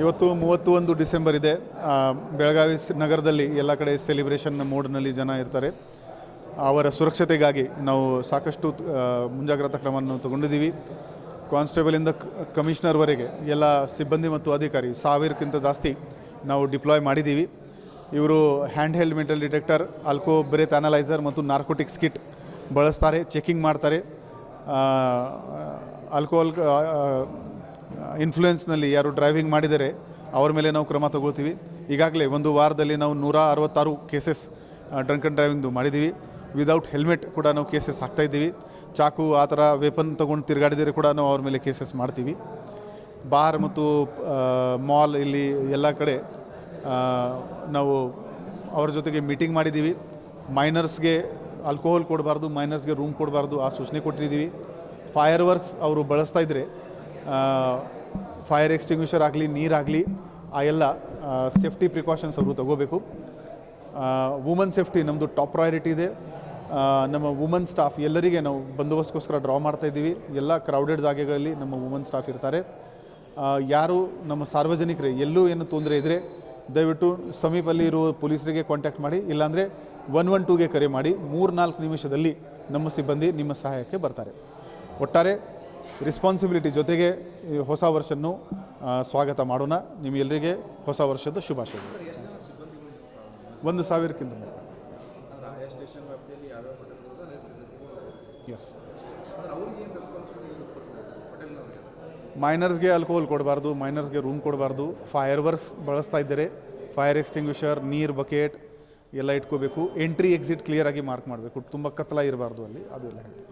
ಇವತ್ತು ಮೂವತ್ತು ಒಂದು ಡಿಸೆಂಬರ್ ಇದೆ. ಬೆಳಗಾವಿ ನಗರದಲ್ಲಿ ಎಲ್ಲ ಕಡೆ ಸೆಲೆಬ್ರೇಷನ್ ಮೋಡ್ನಲ್ಲಿ ಜನ ಇರ್ತಾರೆ. ಅವರ ಸುರಕ್ಷತೆಗಾಗಿ ನಾವು ಸಾಕಷ್ಟು ಮುಂಜಾಗ್ರತಾ ಕ್ರಮವನ್ನು ತಗೊಂಡಿದ್ದೀವಿ. ಕಾನ್ಸ್ಟೇಬಲಿಂದ ಕಮಿಷನರ್ವರೆಗೆ ಎಲ್ಲ ಸಿಬ್ಬಂದಿ ಮತ್ತು ಅಧಿಕಾರಿ ಸಾವಿರಕ್ಕಿಂತ ಜಾಸ್ತಿ ನಾವು ಡಿಪ್ಲಾಯ್ ಮಾಡಿದ್ದೀವಿ. ಇವರು hand held metal detector alco breath analyser ಮತ್ತು ನಾರ್ಕೋಟಿಕ್ಸ್ ಕಿಟ್ ಬಳಸ್ತಾರೆ ಚೆಕಿಂಗ್ ಮಾಡ್ತಾರೆ. ಆಲ್ಕೋಹಾಲ್ ಇನ್ಫ್ಲೂಯೆನ್ಸ್ನಲ್ಲಿ ಯಾರು ಡ್ರೈವಿಂಗ್ ಮಾಡಿದರೆ ಅವ್ರ ಮೇಲೆ ನಾವು ಕ್ರಮ ತಗೊಳ್ತೀವಿ. ಈಗಾಗಲೇ ಒಂದು ವಾರದಲ್ಲಿ ನಾವು ನೂರ ಅರವತ್ತಾರು ಕೇಸಸ್ ಡ್ರಂಕ್ ಆ್ಯಂಡ್ ಡ್ರೈವಿಂಗ್ದು ಮಾಡಿದ್ದೀವಿ. ವಿದೌಟ್ ಹೆಲ್ಮೆಟ್ ಕೂಡ ನಾವು ಕೇಸಸ್ ಹಾಕ್ತಾಯಿದ್ದೀವಿ ಚಾಕು ಆ ಥರ ವೆಪನ್ ತೊಗೊಂಡು ತಿರುಗಾಡಿದರೆ ಕೂಡ ನಾವು ಅವ್ರ ಮೇಲೆ ಕೇಸಸ್ ಮಾಡ್ತೀವಿ. ಬಾರ್ ಮತ್ತು ಮಾಲ್ ಇಲ್ಲಿ ಎಲ್ಲ ಕಡೆ ನಾವು ಅವ್ರ ಜೊತೆಗೆ ಮೀಟಿಂಗ್ ಮಾಡಿದ್ದೀವಿ. ಮೈನರ್ಸ್ಗೆ ಆಲ್ಕೋಹಾಲ್ ಕೊಡಬಾರ್ದು ಮೈನರ್ಸ್ಗೆ ರೂಮ್ ಕೊಡಬಾರ್ದು ಆ ಸೂಚನೆ ಕೊಟ್ಟಿದ್ದೀವಿ. ಫೈರ್ ವರ್ಕ್ಸ್ ಅವರು ಬಳಸ್ತಾ ಇದ್ದರೆ ಫೈರ್ ಎಕ್ಸ್ಟಿಂಗ್ವಿಷರ್ ಆಗಲಿ ನೀರಾಗಲಿ ಆ ಎಲ್ಲ ಸೇಫ್ಟಿ ಪ್ರಿಕಾಷನ್ಸ್ ಅವರು ತಗೋಬೇಕು. ವುಮನ್ ಸೇಫ್ಟಿ ನಮ್ಮದು ಟಾಪ್ ಪ್ರಯಾರಿಟಿ ಇದೆ. ನಮ್ಮ ವುಮನ್ ಸ್ಟಾಫ್ ಎಲ್ಲರಿಗೆ ನಾವು ಬಂದೋಬಸ್ತ್ಗೋಸ್ಕರ ಡ್ರಾ ಮಾಡ್ತಾ ಇದ್ದೀವಿ. ಎಲ್ಲ ಕ್ರೌಡೆಡ್ ಜಾಗೆಗಳಲ್ಲಿ ನಮ್ಮ ವುಮನ್ ಸ್ಟಾಫ್ ಇರ್ತಾರೆ. ಯಾರು ನಮ್ಮ ಸಾರ್ವಜನಿಕರೇ, ಎಲ್ಲೂ ಏನು ತೊಂದರೆ ಇದ್ದರೆ ದಯವಿಟ್ಟು ಸಮೀಪಲ್ಲಿ ಇರುವ ಪೊಲೀಸರಿಗೆ ಕಾಂಟ್ಯಾಕ್ಟ್ ಮಾಡಿ, ಇಲ್ಲಾಂದರೆ ಒನ್ ಒನ್ ಟೂಗೆ ಕರೆ ಮಾಡಿ ಮೂರು ನಾಲ್ಕು ನಿಮಿಷದಲ್ಲಿ ನಮ್ಮ ಸಿಬ್ಬಂದಿ ನಿಮ್ಮ ಸಹಾಯಕ್ಕೆ ಬರ್ತಾರೆ. ಒಟ್ಟಾರೆ ರೆಸ್ಪಾನ್ಸಿಬಿಲಿಟಿ ಜೊತೆಗೆ ಹೊಸ ವರ್ಷನ್ನು ಸ್ವಾಗತ ಮಾಡೋಣ. ನಿಮ್ಮೆಲ್ಲರಿಗೆ ಹೊಸ ವರ್ಷದ ಶುಭಾಶಯಗಳು. ಒಂದು ಸಾವಿರಕ್ಕಿಂತ ಎಸ್ ಮೈನರ್ಸ್ಗೆ ಆಲ್ಕೋಹಾಲ್ ಕೊಡಬಾರ್ದು ಮೈನರ್ಸ್ಗೆ ರೂಮ್ ಕೊಡಬಾರ್ದು. ಫೈರ್ ವರ್ಕ್ಸ್ ಬಳಸ್ತಾ ಇದ್ದರೆ ಫೈರ್ ಎಕ್ಸ್ಟಿಂಗ್ವಿಷರ್ ನೀರು ಬಕೆಟ್ ಎಲ್ಲ ಇಟ್ಕೋಬೇಕು. ಎಂಟ್ರಿ ಎಕ್ಸಿಟ್ ಕ್ಲಿಯರಾಗಿ ಮಾರ್ಕ್ ಮಾಡಬೇಕು. ತುಂಬ ಕತ್ತಲ ಇರಬಾರ್ದು ಅಲ್ಲಿ. ಅದು ಎಲ್ಲ ಹೇಳ್ತೀವಿ